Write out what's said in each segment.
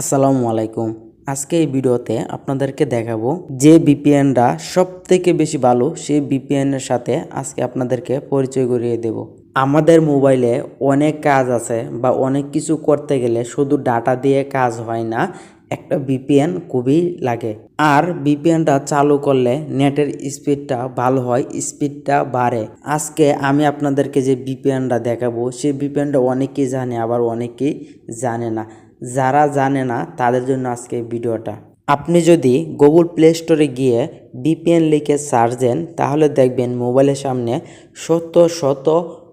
আসসালামু আলাইকুম। আজকে এই ভিডিওতে আপনাদেরকে দেখাবো যে ভিপিএনটা সব থেকে বেশি ভালো সেই ভিপিএনের সাথে আজকে আপনাদেরকে পরিচয় করিয়ে দেব। আমাদের মোবাইলে অনেক কাজ আছে বা অনেক কিছু করতে গেলে শুধু ডাটা দিয়ে কাজ হয় না, একটা বিপিএন খুবই লাগে। আর বিপিএনটা চালু করলে নেটের স্পিডটা ভালো হয়, স্পিডটা বাড়ে। আজকে আমি আপনাদেরকে যে বিপিএনটা দেখাবো, সেই বিপিএনটা অনেকেই জানে, আবার অনেকেই জানে না। যারা জানে না, তাদের জন্য আজকে ভিডিওটা। আপনি যদি গুগল প্লে স্টোরে গিয়ে বিপিএন লিখে সার্চ দেন, তাহলে দেখবেন মোবাইলের সামনে শত শত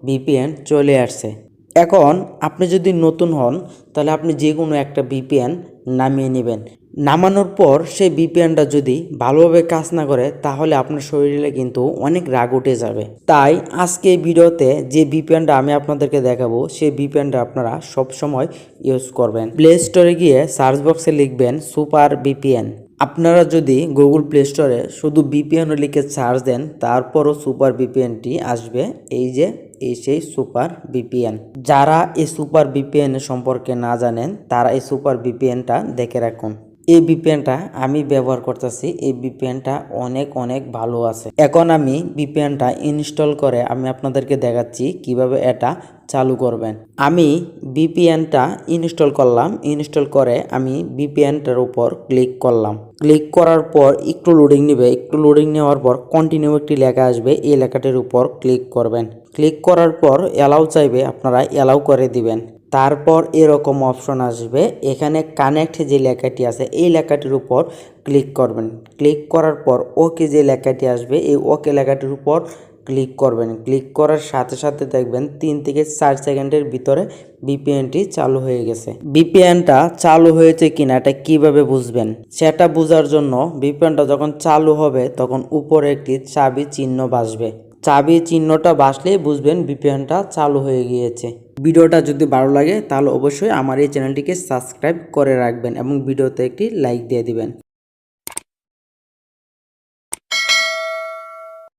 বিপিএন চলে আসছে। এখন আপনি যদি নতুন হন, তাহলে আপনি যে কোনো একটা বিপিএন নামিয়ে নেবেন। নামানোর পর সেই বিপিএনটা যদি ভালোভাবে কাজ না করে, তাহলে আপনার শরীরে কিন্তু অনেক রাগ উঠে যাবে। তাই আজকে এই ভিডিওতে যে বিপিএনটা আমি আপনাদেরকে দেখাবো, সেই বিপিএনটা আপনারা সব সময় ইউজ করবেন। প্লে স্টোরে গিয়ে সার্চ বক্সে লিখবেন সুপার বিপিএন। আপনারা যদি গুগল প্লে স্টোরে শুধু বিপিএন লিখে সার্চ দেন, তারপরও সুপার বিপিএনটি আসবে, এই যে, এই সেই সুপার বিপিএন। যারা এই সুপার বিপিএন সম্পর্কে না জানেন, তারা এই সুপার বিপিএনটা দেখে রাখুন। এই ভিপিএনটা আমি ব্যবহার করতেছি, এই ভিপিএনটা অনেক অনেক ভালো আছে। এখন আমি ভিপিএনটা ইনস্টল করে আমি আপনাদেরকে দেখাচ্ছি কীভাবে এটা চালু করবেন। আমি ভিপিএনটা ইনস্টল করলাম ইনস্টল করে আমি ভিপিএনটার উপর ক্লিক করলাম। ক্লিক করার পর একটু লোডিং নেবে, একটু লোডিং নেওয়ার পর কন্টিনিউ একটি লেখা আসবে, এই লেখাটির উপর ক্লিক করবেন। ক্লিক করার পর অ্যালাউ চাইবে, আপনারা অ্যালাউ করে দিবেন। তারপর এরকম অপশন আসবে। এখানে কানেক্ট যে লেখাটি আছে, এই লেখাটির উপর ক্লিক করবেন। ক্লিক করার পর ওকে যে লেখাটি আসবে, এই ওকে লেখাটির উপর ক্লিক করবেন। ক্লিক করার সাথে সাথে দেখবেন তিন থেকে চার সেকেন্ডের ভিতরে বিপিএনটি চালু হয়ে গেছে। বিপিএনটা চালু হয়েছে কিনা এটা কীভাবে বুঝবেন? সেটা বোঝার জন্য বিপিএনটা যখন চালু হবে, তখন উপরে একটি চাবি চিহ্ন বাসবে চাবি চিহ্নটা বাসলে বুঝবেন ভিপিএনটা চালু হয়ে গিয়েছে। ভিডিওটা যদি ভালো লাগে, তাহলে অবশ্যই আমার এই চ্যানেলটিকে সাবস্ক্রাইব করে রাখবেন এবং ভিডিওতে একটি লাইক দিয়ে দিবেন।